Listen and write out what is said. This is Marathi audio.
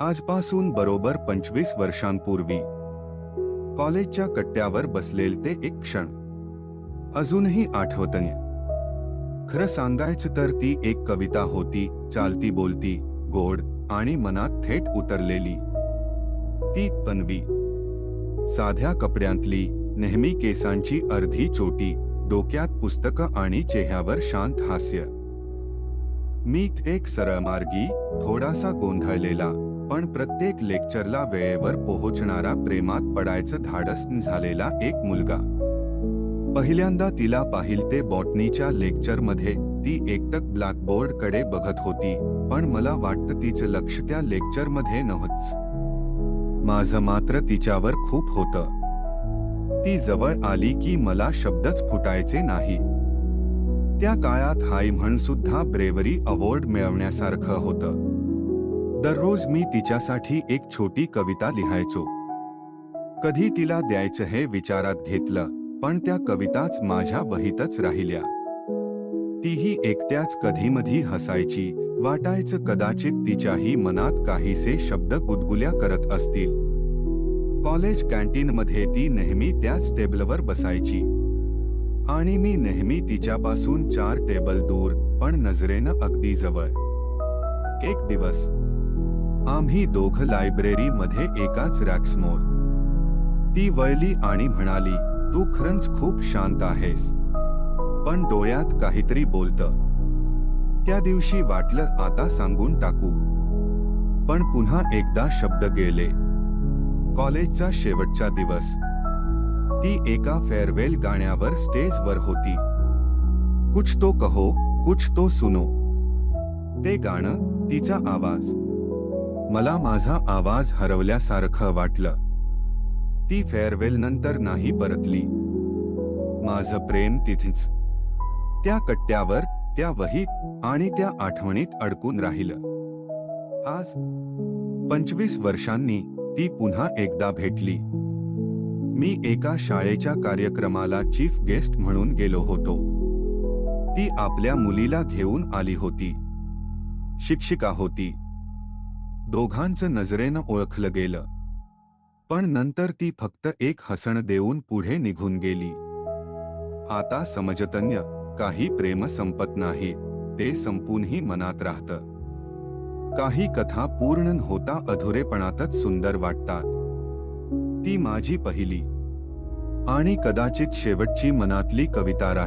आजपासून बरोबर पंचवीस वर्षांपूर्वी. कॉलेजच्या कट्ट्यावर बसलेले ते एक क्षण. अजूनही आठवतने खरं सांगायचं तर ती एक कविता होती चालती बोलती गोड आणि मनात थेट उतरलेली. ती पनवी. साध्या कपड्यांतली नेहमी केसांची अर्धी चोटी डोक्यात पुस्तकं आणि चेहऱ्यावर शांत हास्य. मी एक सरळ मार्गी थोडासा गोंधळलेला. पण प्रत्येक लेक्चरला वेळेवर पोहोचणारा प्रेमात पडायचं धाडस झालेला एक मुलगा. पहिल्यांदा तिला पाहिल ते बॉटनीच्या लेक्चरमध्ये ती एकटक ब्लॅकबोर्डकडे बघत होती पण मला वाटतं तिचं लक्ष त्या लेक्चरमध्ये नव्हतं माझं मात्र तिच्यावर खूप होतं. ती जवळ आली की मला शब्दच फुटायचे नाही. त्या काळात हाय म्हणसुद्धा ब्रेवरी अवॉर्ड मिळवण्यासारखं होतं. दररोज मी तिच्यासाठी एक छोटी कविता लिहायचो. कधी तिला द्यायचं हे विचारात घेतलं पण त्या कविताच माझ्या वहीतच राहिल्या. तीही एकट्याच कधीमधी हसायची वाटायचं कदाचित तिच्याही मनात काहीसे शब्द गुदगुल्या करत असतील. कॉलेज कॅन्टीनमध्ये ती नेहमी त्याच टेबलवर बसायची. आणि मी नेहमी तिच्यापासून चार टेबल दूर पण नजरेनं अगदी जवळ. एक दिवस आम्ही दोघं लायब्ररी मध्ये एकाच रॅक्समोर. ती वळली आणि म्हणाली तू खरंच खूप शांत आहेस. पण डोळ्यात काहीतरी बोलत. त्या दिवशी वाटलं आता सांगून टाकू. पण पुन्हा एकदा शब्द गेले. कॉलेजचा शेवटचा दिवस. ती एका फेअरवेल गाण्यावर स्टेजवर होती. कुछ तो कहो कुछ तो सुनो. ते गाणं तिचा आवाज. मला माझा आवाज हरवल्यासारखं वाटलं. ती फेअरवेल नंतर नाही परतली. माझं प्रेम तिथेच. त्या कट्ट्यावर त्या वहीत आणि त्या आठवणीत अडकून राहिलं. आज पंचवीस वर्षांनी ती पुन्हा एकदा भेटली. मी एका शाळेच्या कार्यक्रमाला चीफ गेस्ट म्हणून गेलो होतो. ती आपल्या मुलीला घेऊन आली होती. शिक्षिका होती. दोघांचं नजरेनं ओळखलं गेलं. पण नंतर ती फक्त एक हसण देऊन पुढे निघून गेली. आता समजतन्य काही प्रेम संपत नाही ते संपूनही मनात राहतं. काही कथा पूर्ण होता अधुरेपणातच सुंदर वाटतात. ती माझी पहिली. आणि कदाचित शेवटची मनातली कविता राहील.